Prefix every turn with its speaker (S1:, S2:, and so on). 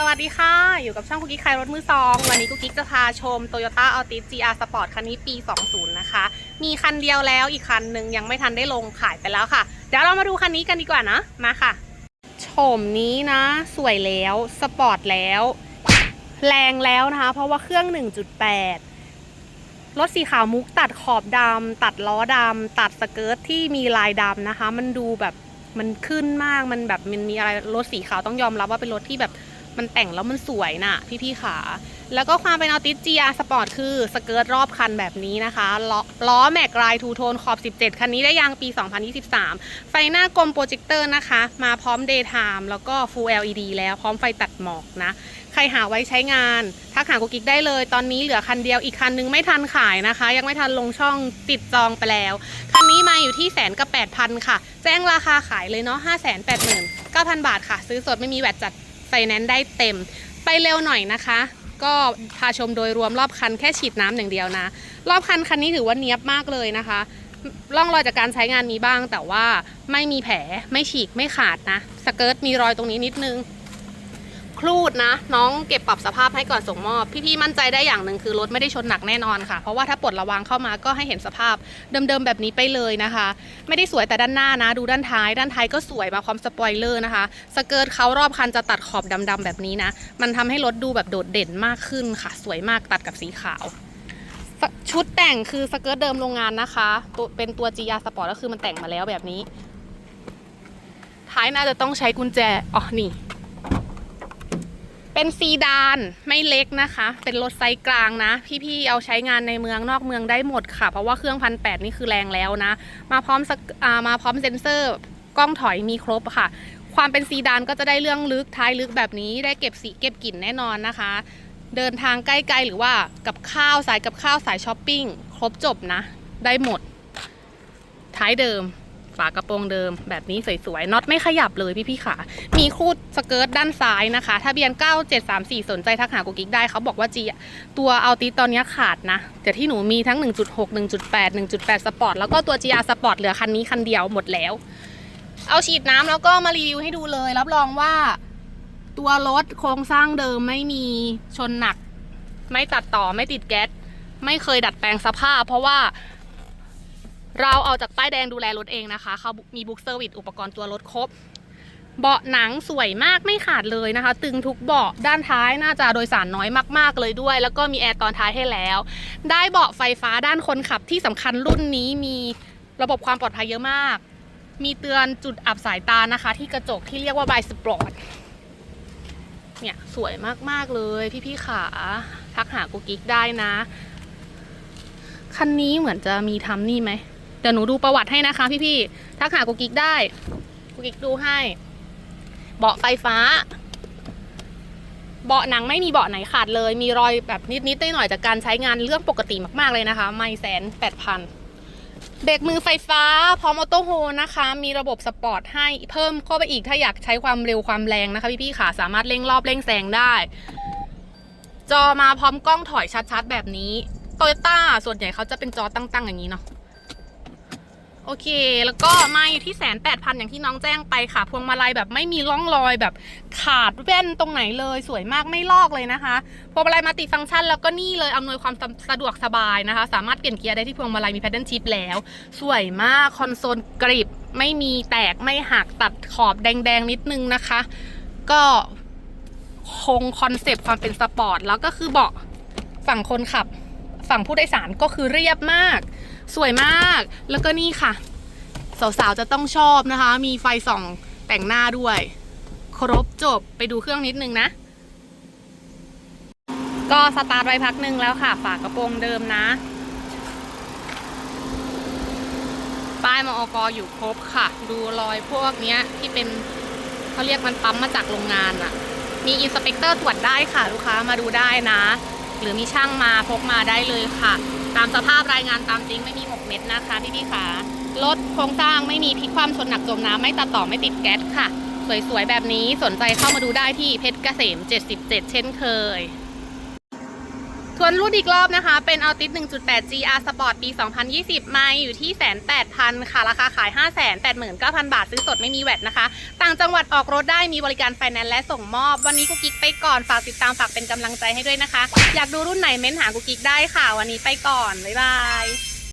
S1: สวัสดีค่ะ อยู่กับช่องกุ๊กกิ๊กขายรถมือสองวันนี้กุ๊กกิ๊กจะพาชม Toyota Altis GR Sport คันนี้ปี 20 นะคะ มีคันเดียวแล้วอีกคันหนึ่งยังไม่ทันได้ลงขายไปแล้วค่ะ เดี๋ยวเรามาดูคันนี้กันดีกว่านะ มาค่ะโฉมนี้นะ สวยแล้วสปอร์ตแล้ว แรงแล้วนะคะ เพราะว่าเครื่อง 1.8 รถสีขาวมุกตัดขอบดำตัดล้อดำตัดสเกิร์ตที่มีลายดำนะคะ มันดูแบบมันขึ้นมากมันแบบมันมีอะไรรถสีขาวต้องยอมรับว่าเป็นรถที่แบบ มันแต่งแล้วมันสวยน่ะ พี่ๆขา แล้วก็ความเป็นออติส GR Sport คือสเกิร์ตรอบคันแบบนี้นะคะล้อล้อแม็กลายทูโทนขอบ 17 คันนี้ได้ยางปี 2023 ไฟหน้ากลมโปรเจคเตอร์นะคะ มาพร้อม Daytime แล้วก็ Full LED แล้วพร้อมไฟตัดหมอกนะ ใครหาไว้ใช้งานทักหากุกิกได้เลย ตอนนี้เหลือคันเดียวอีกคันนึงไม่ทันขายนะคะ ยังไม่ทันลงช่องติดจองไปแล้ว คันนี้มาอยู่ที่แสนกับแปดพันค่ะ แจ้งราคาขายเลยเนาะห้าแสนแปดหมื่นเก้าพันบาทค่ะ ซื้อสดไม่มีแวดจัด แนนซ์ได้เต็ม ไปเร็วหน่อยนะคะ ก็พาชมโดยรวมรอบคันแค่ฉีดน้ำอย่างเดียวนะ รอบคันคันนี้ถือว่าเนี้ยบมากเลยนะคะร่องรอยจากการใช้งานมีบ้าง แต่ว่าไม่มีแผลไม่ฉีกไม่ขาดนะ สเกิร์ตมีรอยตรงนี้นิดนึง ครูดนะ น้องเก็บปรับสภาพให้ก่อนส่งมอบ พี่ๆมั่นใจได้อย่างหนึ่งคือรถไม่ได้ชนหนักแน่นอนค่ะ เพราะว่าถ้าปลดระวางเข้ามาก็ให้เห็นสภาพเดิมๆแบบนี้ไปเลยนะคะ ไม่ได้สวยแต่ด้านหน้านะ ดูด้านท้าย ด้านท้ายก็สวยมาพร้อมสปอยเลอร์นะคะ สเกิร์ตเขารอบคันจะตัดขอบดำๆแบบนี้นะ มันทำให้รถดูแบบโดดเด่นมากขึ้นค่ะ สวยมากตัดกับสีขาวชุดแต่งคือสเกิร์ตเดิมโรงงานนะคะตัวเป็นตัว GR Sport ก็คือมันแต่งมาแล้วแบบนี้ ท้ายน่าจะต้องใช้กุญแจอ๋อนี่ เป็นซีดานไม่เล็กนะคะ เป็นรถไซส์กลางนะ พี่ๆเอาใช้งานในเมืองนอกเมืองได้หมดค่ะ เพราะว่าเครื่องพันแปดนี่คือแรงแล้วนะ มาพร้อมอมาพร้อมเซ็นเซอร์กล้องถอยมีครบค่ะ ความเป็นซีดานก็จะได้เรื่องลึกท้ายลึกแบบนี้ได้เก็บสีเก็บกลิ่นแน่นอนนะคะ เดินทางใกล้ๆหรือว่ากับข้าวสายกับข้าวสายช้อปปิ้งครบจบนะ ได้หมด ท้ายเดิม ฝากระโปรงเดิมแบบนี้สวยๆน็อตไม่ขยับเลยพี่ๆขามีคู่สเกิร์ตด้านซ้ายนะคะทะเบียน 9734 สนใจทักหากูกิ๊กได้เขาบอกว่าจีตัวเอัลติตอนนี้ขาดนะแต่ที่หนูมีทั้ง 1.6 1.8 1.8 สปอร์ตแล้วก็ตัว GR สปอร์ตเหลือคันนี้คันเดียวหมดแล้ว เอาฉีดน้ำแล้วก็มารีวิวให้ดูเลย รับรองว่าตัวรถโครงสร้างเดิมไม่มีชนหนัก ไม่ตัดต่อไม่ติดแก๊สไม่เคยดัดแปลงสภาพ เพราะว่า เราเอาจากป้ายแดงดูแลรถเองนะคะ เขามีบุ๊กเซอร์วิสอุปกรณ์ตัวรถครบ เบาะหนังสวยมากไม่ขาดเลยนะคะ ตึงทุกเบาะด้านท้ายน่าจะโดยสารน้อยมากๆเลยด้วย แล้วก็มีแอร์ตอนท้ายให้แล้ว ได้เบาะไฟฟ้าด้านคนขับที่สำคัญรุ่นนี้มีระบบความปลอดภัยเยอะมาก มีเตือนจุดอับสายตานะคะ ที่กระจกที่เรียกว่าไบสปอร์ตเนี่ยสวยมาก ๆ เลยพี่ๆขาทักหากูกิ๊กได้นะ คันนี้เหมือนจะมีทำนี่ไหม เดี๋ยวหนูดูประวัติให้นะคะพี่ๆทักหากูกิกได้กูกิกดูให้ เบาะไฟฟ้า เบาะหนังไม่มีเบาะไหนขาดเลย มีรอยแบบนิดๆหน่อยๆจากการใช้งานเรื่องปกติมากๆเลยนะคะ ไม่แสนแปดพันเบรกมือไฟฟ้า พร้อมออโต้โฮนะคะ มีระบบสปอร์ตให้เพิ่มเข้าไปอีกถ้าอยากใช้ความเร็วความแรงนะคะพี่ๆค่ะสามารถเร่งรอบเร่งแซงได้ จอมาพร้อมกล้องถอยชัดๆ แบบนี้โตโยต้าส่วนใหญ่เขาจะเป็นจอตั้งๆอย่างนี้เนาะ โอเค แล้วก็มาอยู่ที่แสนแปดพันอย่างที่น้องแจ้งไปค่ะ พวงมาลัยแบบไม่มีร่องรอยแบบขาดแว่นตรงไหนเลยสวยมากไม่ลอกเลยนะคะ พวงมาลัยมัลติฟังก์ชันแล้วก็นี่เลยอำนวยความสะดวกสบายนะคะ สามารถเปลี่ยนเกียร์ได้ที่พวงมาลัยมีแพดเดิลชิพแล้ว สวยมากคอนโซลกริบไม่มีแตกไม่หักตัดขอบแดงๆนิดนึงนะคะ ก็คงคอนเซปต์ความเป็นสปอร์ตแล้วก็คือเบาะฝั่งคนขับ ฝั่งผู้โดยสารก็คือเรียบมาก สวยมาก แล้วก็นี่ค่ะ สาวๆจะต้องชอบนะคะ มีไฟส่องแต่งหน้าด้วย ครบจบไปดูเครื่องนิดนึงนะ ก็สตาร์ทไว้พักหนึ่งแล้วค่ะ ฝากระโปรงเดิมนะ ป้ายมอกอยู่ครบค่ะ ดูรอยพวกเนี้ยที่เป็นเขาเรียกมันปั๊มมาจากโรงงานอะมีอินสเปกเตอร์ตรวจได้ค่ะ ลูกค้ามาดูได้นะ หรือมีช่างมาพกมาได้เลยค่ะ ตามสภาพรายงานตามจริงไม่มีหมกเม็ดนะคะ พี่พี่ขารถโครงสร้างไม่มีพลิกความชนหนักจมน้ำไม่ตัดต่อไม่ติดแก๊สค่ะ สวยๆ แบบนี้สนใจเข้ามาดูได้ที่เพชรเกษม 77 เช่นเคย ทวนรุ่นอีกรอบนะคะ เป็น Altis 1.8 GR Sport ปี 2020 ไม่อยู่ที่แสนแปดพันค่ะ ราคาขาย 5 8 9 0 0 0 บาท ซื้อสดไม่มีแวตนะคะ ต่างจังหวัดออกรถได้มีบริการไฟแนนซ์และส่งมอบ วันนี้กูกิ๊กไปก่อน ฝากติดตามฝากเป็นกำลังใจให้ด้วยนะคะ อยากดูรุ่นไหนเม้นหากุ๊กกิ๊กได้ค่ะ วันนี้ไปก่อน บ๊ายบาย